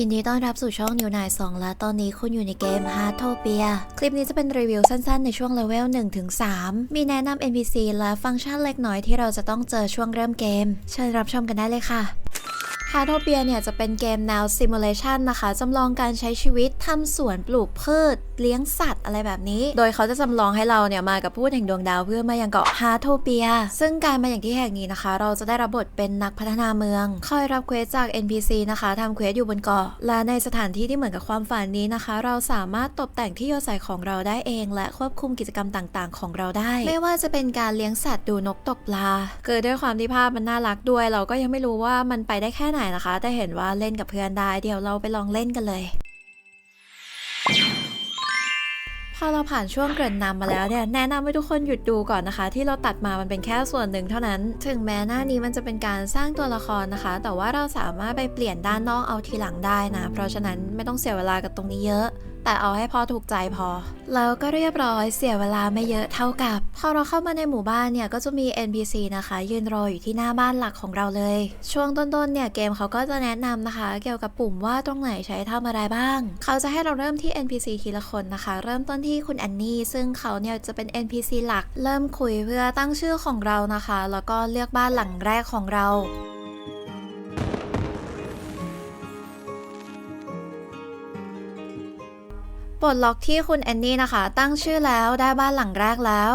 ยินดีต้อนรับสู่ช่องนิวนายสองและตอนนี้คุณอยู่ในเกม h a r t o p i a คลิปนี้จะเป็นรีวิวสั้นๆ ในช่วงเลเวล1-3มีแนะนำ NPC และฟังก์ชันเล็กน้อยที่เราจะต้องเจอช่วงเริ่มเกม เชิญรับชมกันได้เลยค่ะ ฮาร์โทเปียเนี่ยจะเป็นเกมแนวซิมูเลชันนะคะ จำลองการใช้ชีวิตทำสวนปลูกพืช เลี้ยงสัตว์อะไรแบบนี้ โดยเขาจะจำลองให้เราเนี่ยมากับผู้แห่งดวงดาวเพื่อมายังเกาะฮาร์โทเปีย ซึ่งการมาอย่างที่แห่งนี้นะคะ เราจะได้รับบทเป็นนักพัฒนาเมือง คอยรับเควสจาก NPC นะคะทำเควสอยู่บนเกาะ และในสถานที่ที่เหมือนกับความฝันนี้นะคะ เราสามารถตกแต่งที่อยู่อาศัยของเราได้เอง และควบคุมกิจกรรมต่างๆ ของเราได้ ไม่ว่าจะเป็นการเลี้ยงสัตว์ดูนกตกปลาเกิดด้วยความที่ภาพมันน่ารักด้วย เราก็ยังไม่รู้ว่ามันไปได้แค่ไหนนะคะ แต่เห็นว่าเล่นกับเพื่อนได้ เดี๋ยวเราไปลองเล่นกันเลยพอเราผ่านช่วงเกริ่นนำมาแล้วเนี่ยแนะนำให้ทุกคนหยุดดูก่อนนะคะ ที่เราตัดมามันเป็นแค่ส่วนหนึ่งเท่านั้น ถึงแม้หน้านี้มันจะเป็นการสร้างตัวละครนะคะ แต่ว่าเราสามารถไปเปลี่ยนด้านนอกเอาทีหลังได้นะ เพราะฉะนั้นไม่ต้องเสียเวลากับตรงนี้เยอะ แต่เอาให้พอถูกใจพอ แล้วก็เรียบร้อยเสียเวลาไม่เยอะเท่ากับ พอเราเข้ามาในหมู่บ้านเนี่ยก็จะมี NPC นะคะ ยืนรออยู่ที่หน้าบ้านหลักของเราเลย ช่วงต้นๆเนี่ยเกมเขาก็จะแนะนำนะคะ เกี่ยวกับปุ่มว่าตรงไหนใช้ทำอะไรบ้าง เขาจะให้เราเริ่มที่ NPC ทีละคนนะคะ เริ่มต้นที่คุณแอนนี่ซึ่งเขาเนี่ยจะเป็น NPC หลัก เริ่มคุยเพื่อตั้งชื่อของเรานะคะ แล้วก็เลือกบ้านหลังแรกของเรา ปลดล็อกที่คุณแอนนี่นะคะ ตั้งชื่อแล้วได้บ้านหลังแรกแล้ว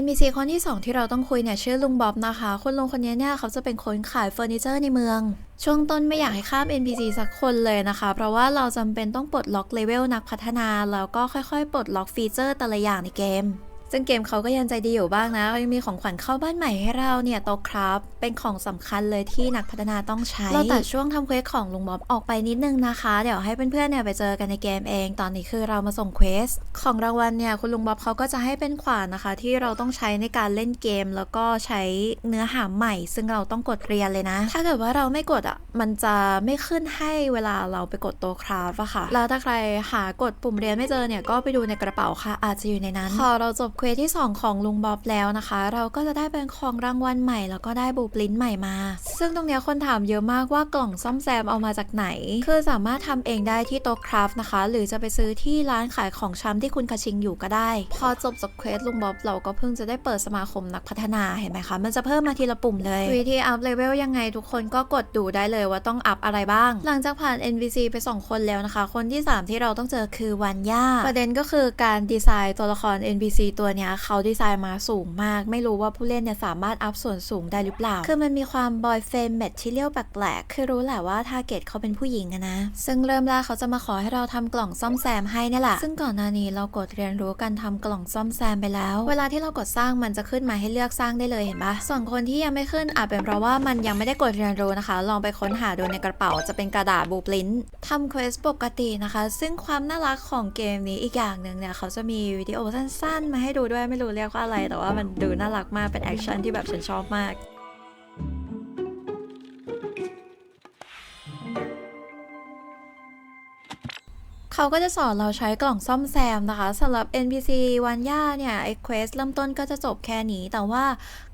NPC คนที่ 2 ที่เราต้องคุยเนี่ยชื่อลุงบ๊อบนะคะ คุณลุงคนนี้เนี่ยเขาจะเป็นคนขายเฟอร์นิเจอร์ในเมือง ช่วงต้นไม่อยากให้ข้าม NPC สักคนเลยนะคะ เพราะว่าเราจำเป็นต้องปลดล็อกเลเวลนักพัฒนา แล้วก็ค่อยๆ ปลดล็อกฟีเจอร์แต่ละอย่างในเกม ซึ่งเกมเขาก็ยังใจดีอยู่บ้างนะยังมีของขวัญเข้าบ้านใหม่ให้เราเนี่ยโตครับ เป็นของสำคัญเลยที่นักพัฒนาต้องใช้ เราตัดช่วงทำเควสของลุงบ๊อบออกไปนิดนึงนะคะ เดี๋ยวให้เพื่อนๆเนี่ยไปเจอกันในเกมเอง ตอนนี้คือเรามาส่งเควสของรางวัลเนี่ยคุณลุงบ๊อบเขาก็จะให้เป็นขวานนะคะ ที่เราต้องใช้ในการเล่นเกม แล้วก็ใช้เนื้อหาใหม่ ซึ่งเราต้องกดเรียนเลยนะ ถ้าเกิดว่าเราไม่กดอะมันจะไม่ขึ้นให้เวลาเราไปกดโต๊ะคราฟอะค่ะแล้วถ้าใครหากดปุ่มเรียนไม่เจอเนี่ยก็ไปดูในกระเป๋าค่ะ อาจจะอยู่ในนั้นพอเราจบเควสที่ 2 ของลุงบ๊อบแล้วนะคะ เราก็จะได้เป็นของรางวัลใหม่แล้วก็ได้บูปลินท์ใหม่มา ซึ่งตรงนี้คนถามเยอะมากว่ากล่องซ่อมแซมเอามาจากไหน คือสามารถทำเองได้ที่โต๊ะคราฟนะคะ หรือจะไปซื้อที่ร้านขายของชำที่คุณคาชิงอยู่ก็ได้ พอจบจากเควสลุงบ๊อบเราก็เพิ่งจะได้เปิดสมาคมนักพัฒนาเห็นไหมคะ มันจะเพิ่มมาทีละปุ่มเลย วิธีอัพเลเวลยังไงทุกคนก็กดดูได้เลยว่าต้องอัพอะไรบ้าง หลังจากผ่าน NPC ไป 2 คนแล้วนะคะ คนที่ 3 ที่เราต้องเจอคือวันย่าประเด็นก็คือการดีไซน์ตัวละคร NPC ตัวเนี้ยเขาดีไซน์มาสูงมาก ไม่รู้ว่าผู้เล่นเนี่ยสามารถอัพส่วนสูงได้หรือเปล่า คือมันมีความบอยเฟมแมทที่เลียวแปลกๆคือรู้แหละว่าทาร์เก็ตเขาเป็นผู้หญิงนะ ซึ่งเริ่มแรกเขาจะมาขอให้เราทำกล่องซ่อมแซมให้นี่แหละ ซึ่งก่อนหน้านี้เรากดเรียนรู้การทำกล่องซ่อมแซมไปแล้ว เวลาที่เรากดสร้างมันจะขึ้นมาให้เลือกสร้างได้เลยเห็นปะส่วนคนที่ยังไม่ขึ้นอาจเป็นเพราะว่ามันยังไม่ได้กดเรียนรู้นะคะ ลองไปค้นหาดูในกระเป๋าจะเป็นกระดาษบูปลินท์ทำเควสปกตินะคะ ซึ่งความน่ารักของเกมนี้อีกอย่างหนึ่งเนี่ยเขาจะมีวิดีโอสั้นๆ มาให้ดูด้วยไม่รู้เรียกว่าอะไร แต่ว่ามันดูน่ารักมากเป็นแอคชั่นที่แบบฉันชอบมาก เขาก็จะสอนเราใช้กล่องซ่อมแซมนะคะสำหรับ NPC วันย่าเนี่ยไอ้เควสเริ่มต้นก็จะจบแค่นี้ แต่ว่า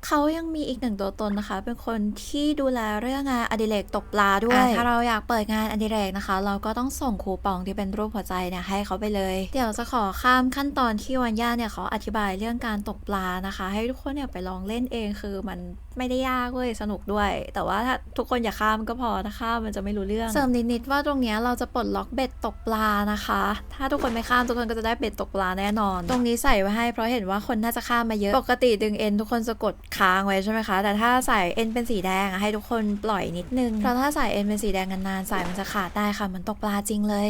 เขายังมีอีกหนึ่งตัวตนนะคะ เป็นคนที่ดูแลเรื่องงานอดิเรกตกปลาด้วย ถ้าเราอยากเปิดงานอดิเรกนะคะ เราก็ต้องส่งคูปองที่เป็นรูปหัวใจเนี่ยให้เขาไปเลย เดี๋ยวจะขอข้ามขั้นตอนที่วันย่าเนี่ยเขาอธิบายเรื่องการตกปลานะคะ ให้ทุกคนเนี่ยไปลองเล่นเองคือมัน ไม่ได้ยากเว้ยสนุกด้วย แต่ว่าถ้าทุกคนอย่าข้ามก็พอถ้าข้ามมันจะไม่รู้เรื่อง เสริมนิดๆว่าตรงเนี้ยเราจะปลดล็อกเบ็ดตกปลานะคะ ถ้าทุกคนไม่ข้ามทุกคนก็จะได้เบ็ดตกปลาแน่นอน ตรงนี้ใส่ไว้ให้เพราะเห็นว่าคนน่าจะข้ามมาเยอะ ปกติดึงเอ็นทุกคนจะกดค้างไว้ใช่ไหมคะ แต่ถ้าใส่เอ็นเป็นสีแดงอะให้ทุกคนปล่อยนิดนึง เพราะถ้าใส่เอ็นเป็นสีแดงนานๆสายมันจะขาดได้ค่ะมันตกปลาจริงเลย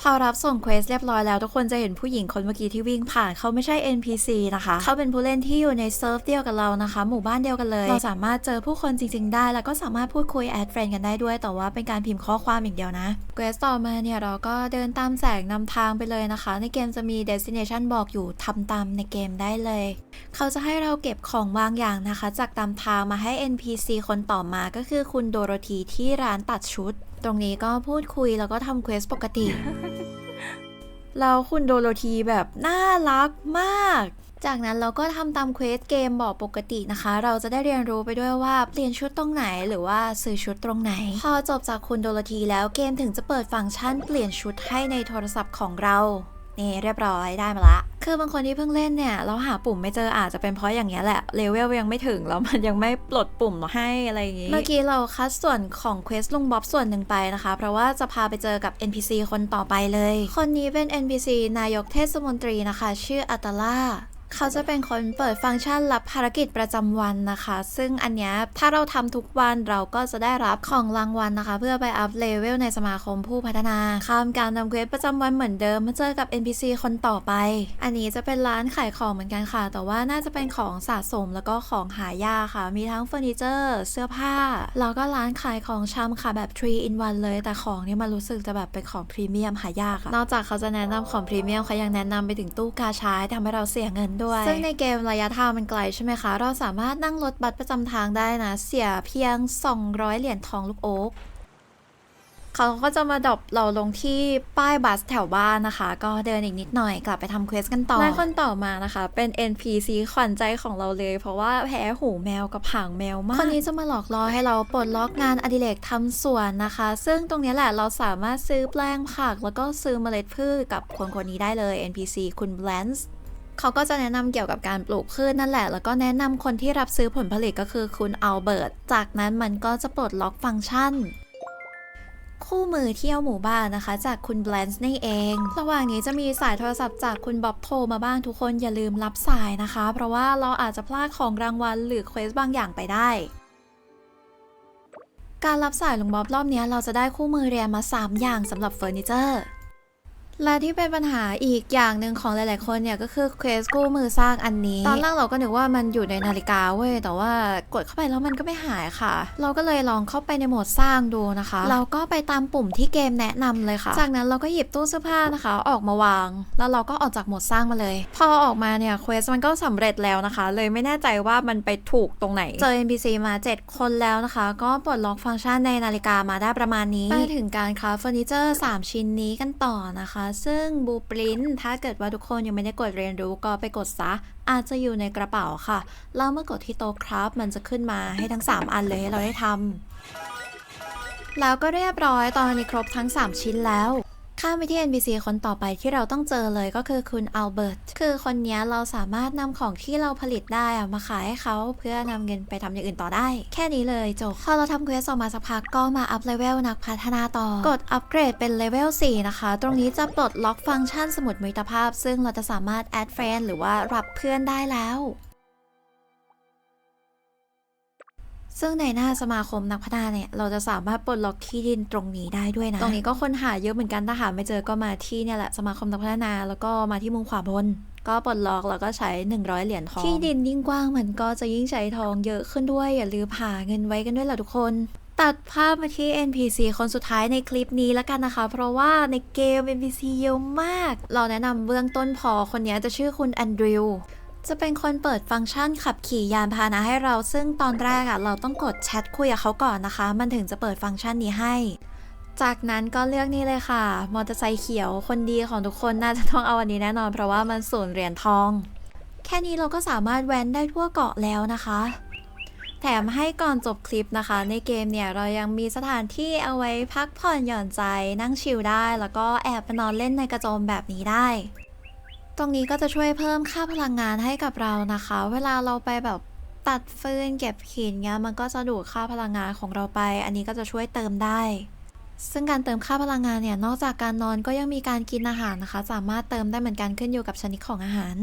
พอรับส่งเควสเรียบร้อยแล้วทุกคนจะเห็นผู้หญิงคนเมื่อกี้ที่วิ่งผ่านเขาไม่ใช่ NPC นะคะ เขาเป็นผู้เล่นที่อยู่ในเซิร์ฟเดียวกับเรานะคะ หมู่บ้านเดียวกันเลย เราสามารถเจอผู้คนจริง ๆ ได้ แล้วก็สามารถพูดคุยแอดเฟรนกันได้ด้วย แต่ว่าเป็นการพิมพ์ข้อความอย่างเดียวนะเควสต่อมาเนี่ยเราก็เดินตามแสงนำทางไปเลยนะคะ ในเกมจะมี destination บอกอยู่ทำตามในเกมได้เลย เขาจะให้เราเก็บของบางอย่างนะคะ จากตามทางมาให้ NPC คนต่อมาก็คือคุณโดโรธีที่ร้านตัดชุด ตรงนี้ก็พูดคุยแล้วก็ทำเควสปกติ แล้วคุณโดโรธีแบบน่ารักมาก จากนั้นเราก็ทำตามเควสเกมบอกปกตินะคะ เราจะได้เรียนรู้ไปด้วยว่าเปลี่ยนชุดตรงไหนหรือว่าซื้อชุดตรงไหน พอจบจากคุณโดโรธีแล้วเกมถึงจะเปิดฟังก์ชันเปลี่ยนชุดให้ในโทรศัพท์ของเรา นี่เรียบร้อยได้มาละ คือบางคนที่เพิ่งเล่นเนี่ยเราหาปุ่มไม่เจออาจจะเป็นเพราะอย่างเงี้ยแหละเลเวลยังไม่ถึงแล้วมันยังไม่ปลดปุ่มให้อะไรอย่างงี้ เมื่อกี้เราคัดส่วนของเควสลุงบ๊อบส่วนหนึ่งไปนะคะ เพราะว่าจะพาไปเจอกับ NPC คนต่อไปเลย คนนี้เป็น NPC นายกเทศมนตรีนะคะ ชื่ออัตล่า เขาจะเป็นคนเปิดฟังก์ชันรับภารกิจประจำวันนะคะ ซึ่งอันเนี้ยถ้าเราทำทุกวันเราก็จะได้รับของรางวัลนะคะ เพื่อไปอัพเลเวลในสมาคมผู้พัฒนาข้ามการทำเควสประจำวันเหมือนเดิมมาเจอกับ NPC คนต่อไป อันนี้จะเป็นร้านขายของเหมือนกันค่ะ แต่ว่าน่าจะเป็นของสะสมแล้วก็ของหายากค่ะ มีทั้งเฟอร์นิเจอร์เสื้อผ้า แล้วก็ร้านขายของชำค่ะแบบ 3 in 1 เลย แต่ของนี่มันรู้สึกจะแบบเป็นของพรีเมียมหายากอะนอกจากเขาจะแนะนำของพรีเมียมเขายังแนะนำไปถึงตู้กาชาให้ทำให้เราเสียเงินด้วยซึ่งในเกมระยะทางมันไกลใช่ไหมคะ เราสามารถนั่งรถบัสประจำทางได้นะ เสียเพียง 200 เหรียญทองลูกโอ๊กเขาก็จะมาดรอปเราลงที่ป้ายบัสแถวบ้านนะคะ ก็เดินอีกนิดหน่อยกลับไปทำเควสกันต่อและคนต่อมานะคะ เป็น NPC ขวัญใจของเราเลย เพราะว่าแพ้หูแมวกับหางแมวมาก คนนี้จะมาหลอกล่อให้เราปลดล็อกงานอดิเรกทำสวนนะคะ ซึ่งตรงเนี้ยแหละเราสามารถซื้อแปลงผัก แล้วก็ซื้อเมล็ดพืชกับคนคนนี้ได้เลย NPC คุณ b l a n c e เขาก็จะแนะนำเกี่ยวกับการปลูกพืชนั่นแหละ แล้วก็แนะนำคนที่รับซื้อผลผลิตก็คือคุณอัลเบิร์ต จากนั้นมันก็จะปลดล็อกฟังก์ชัน คู่มือเที่ยวหมู่บ้านนะคะ จากคุณแบลนซ์นี่เอง ระหว่างนี้จะมีสายโทรศัพท์จากคุณบ๊อบโทรมาบ้างทุกคนอย่าลืมรับสายนะคะ เพราะว่าเราอาจจะพลาดของรางวัลหรือเควสบางอย่างไปได้การรับสายลุงบ๊อบรอบนี้เราจะได้คู่มือเรียนมา 3 อย่างสำหรับเฟอร์นิเจอร์ และที่เป็นปัญหาอีกอย่างหนึ่งของหลาย ๆ คนเนี่ยก็คือเควสกู้มือสร้างอันนี้ ตอนแรกเราก็นึกว่ามันอยู่ในนาฬิกาเว้ยแต่ว่ากดเข้าไปแล้วมันก็ไม่หายค่ะ เราก็เลยลองเข้าไปในโหมดสร้างดูนะคะ เราก็ไปตามปุ่มที่เกมแนะนำเลยค่ะ จากนั้นเราก็หยิบตู้เสื้อผ้านะคะ ออกมาวาง แล้วเราก็ออกจากโหมดสร้างมาเลย พอออกมาเนี่ยเควสมันก็สำเร็จแล้วนะคะ เลยไม่แน่ใจว่ามันไปถูกตรงไหนเจอ NPC มา 7 คนแล้วนะคะ ก็ปลดล็อกฟังก์ชันในนาฬิกามาได้ประมาณนี้ไปถึงการคราฟเฟอร์นิเจอร์ 3 ชิ้นนี้กันต่อนะคะซึ่งบูปรินถ้าเกิดว่าทุกคนยังไม่ได้กดเรียนรู้ก็ไปกดซะ อาจจะอยู่ในกระเป๋าค่ะ แล้วเมื่อกดที่โต๊ะครับ มันจะขึ้นมาให้ทั้ง 3 อันเลยให้เราได้ทำแล้วก็เรียบร้อยตอนนี้ครบทั้ง 3 ชิ้นแล้ว ข้ามไปที่ NPC คนต่อไปที่เราต้องเจอเลยก็คือคุณอัลเบิร์ต คือคนนี้เราสามารถนำของที่เราผลิตได้อะมาขายให้เขาเพื่อนำเงินไปทำอย่างอื่นต่อได้ แค่นี้เลยจบ พอเราทำเควสออกมาสักพักก็มาอัพเลเวลนักพัฒนาต่อ กดอัปเกรดเป็นเลเวล4นะคะ ตรงนี้จะปลดล็อกฟังก์ชันสมุดมิตรภาพ ซึ่งเราจะสามารถแอดเฟรนหรือว่ารับเพื่อนได้แล้ว ซึ่งในหน้าสมาคมนักพัฒนาเนี่ย เราจะสามารถปลดล็อกที่ดินตรงนี้ได้ด้วยนะ ตรงนี้ก็คนหาเยอะเหมือนกันถ้าหาไม่เจอก็มาที่เนี่ยแหละสมาคมนักพัฒนาแล้วก็มาที่มุมขวาบนก็ปลดล็อกแล้วก็ใช้ 100 เหรียญทอง ที่ดินยิ่งกว้างมันก็จะยิ่งใช้ทองเยอะขึ้นด้วย อย่าลืมหาเงินไว้กันด้วยล่ะทุกคน ตัดภาพมาที่ NPC คนสุดท้ายในคลิปนี้แล้วกันนะคะ เพราะว่าในเกม NPC เยอะมาก เราแนะนำเบื้องต้นพอคนนี้จะชื่อคุณแอนดริว จะเป็นคนเปิดฟังก์ชันขับขี่ยานพาหนะให้เรา ซึ่งตอนแรกอะเราต้องกดแชทคุยกับเขาก่อนนะคะ มันถึงจะเปิดฟังก์ชันนี้ให้ จากนั้นก็เลือกนี่เลยค่ะ มอเตอร์ไซค์เขียวคนดีของทุกคนน่าจะต้องเอาอันนี้แน่นอน เพราะว่ามันสูญเหรียญทอง แค่นี้เราก็สามารถแว้นได้ทั่วเกาะแล้วนะคะ แถมให้ก่อนจบคลิปนะคะ ในเกมเนี่ยเรายังมีสถานที่เอาไว้พักผ่อนหย่อนใจนั่งชิลได้ แล้วก็แอบไปนอนเล่นในกระโจมแบบนี้ได้ ตรงนี้ก็จะช่วยเพิ่มค่าพลังงานให้กับเรานะคะ เวลาเราไปแบบตัดฟืนเก็บหินเงี้ยมันก็จะดูดค่าพลังงานของเราไป อันนี้ก็จะช่วยเติมได้ ซึ่งการเติมค่าพลังงานเนี่ยนอกจากการนอนก็ยังมีการกินอาหารนะคะ สามารถเติมได้เหมือนกันขึ้นอยู่กับชนิดของอาหาร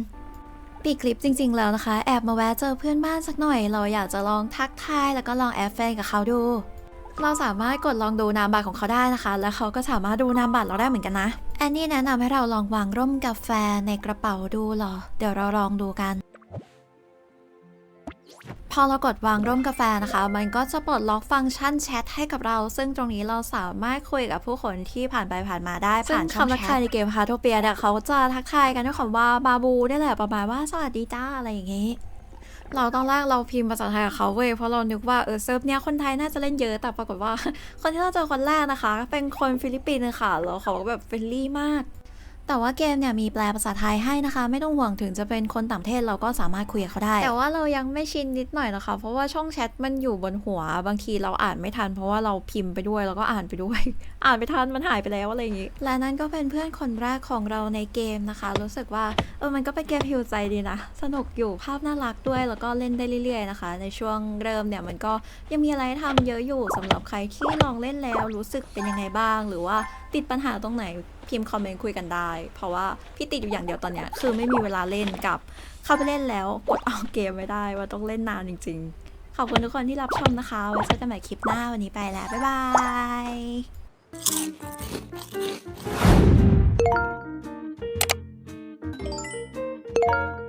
ปีคลิปจริง ๆ แล้วนะคะ แอบมาแวะเจอเพื่อนบ้านสักหน่อย เราอยากจะลองทักทายแล้วก็ลองแอดแฟนกับเขาดู เราสามารถกดลองดูนามบัตรของเขาได้นะคะ แล้วเขาก็สามารถดูนามบัตรเราได้เหมือนกันนะ แอนนี่แนะนำให้เราลองวางร่มกาแฟในกระเป๋าดูเหรอ เดี๋ยวเราลองดูกัน พอเรากดวางร่มกาแฟนะคะ มันก็จะปลดล็อกฟังก์ชันแชทให้กับเรา ซึ่งตรงนี้เราสามารถคุยกับผู้คนที่ผ่านไปผ่านมาได้ผ่านคำทักทายในเกมฮาร์โทเปียเนี่ยเขาจะทักทายกันด้วยคำว่าบาบูนี่แหละประมาณว่าสวัสดีจ้าอะไรอย่างงี้ เราตอนแรกเราพิมพ์ภาษาไทยกับเขาเว้ยเพราะเรานึกว่าเออเซิร์ฟเนี้ยคนไทยน่าจะเล่นเยอะแต่ปรากฏว่า คนที่เราเจอคนแรกนะคะ เป็นคนฟิลิปปินส์ค่ะแล้วเขาแบบเฟรนลี่มาก แต่ว่าเกมเนี่ยมีแปลภาษาไทยให้นะคะ ไม่ต้องห่วงถึงจะเป็นคนต่างประเทศเราก็สามารถคุยกับเขาได้ แต่ว่าเรายังไม่ชินนิดหน่อยนะคะ เพราะว่าช่องแชทมันอยู่บนหัวบางทีเราอ่านไม่ทัน เพราะว่าเราพิมพ์ไปด้วยแล้วก็อ่านไปด้วย อ่านไม่ทันมันหายไปแล้วอะไรอย่างนี้ และนั่นก็เป็นเพื่อนคนแรกของเราในเกมนะคะ รู้สึกว่าเออมันก็เป็นเกมฮิวใจดีนะ สนุกอยู่ภาพน่ารักด้วยแล้วก็เล่นได้เรื่อยๆนะคะ ในช่วงเริ่มเนี่ยมันก็ยังมีอะไรให้ทำเยอะอยู่สำหรับใครที่ลองเล่นแล้วรู้สึกเป็นยังไงบ้างหรือว่า ติดปัญหาตรงไหนพิมพ์คอมเมนต์คุยกันได้ เพราะว่าพี่ติดอยู่อย่างเดียวตอนเนี้ยคือไม่มีเวลาเล่นกับ เข้าไปเล่นแล้วกดออกเกมไม่ได้ว่าต้องเล่นนานจริง ๆ ขอบคุณทุกคนที่รับชมนะคะไว้เจอกันใหม่คลิปหน้าวันนี้ไปแล้ว บ๊ายบาย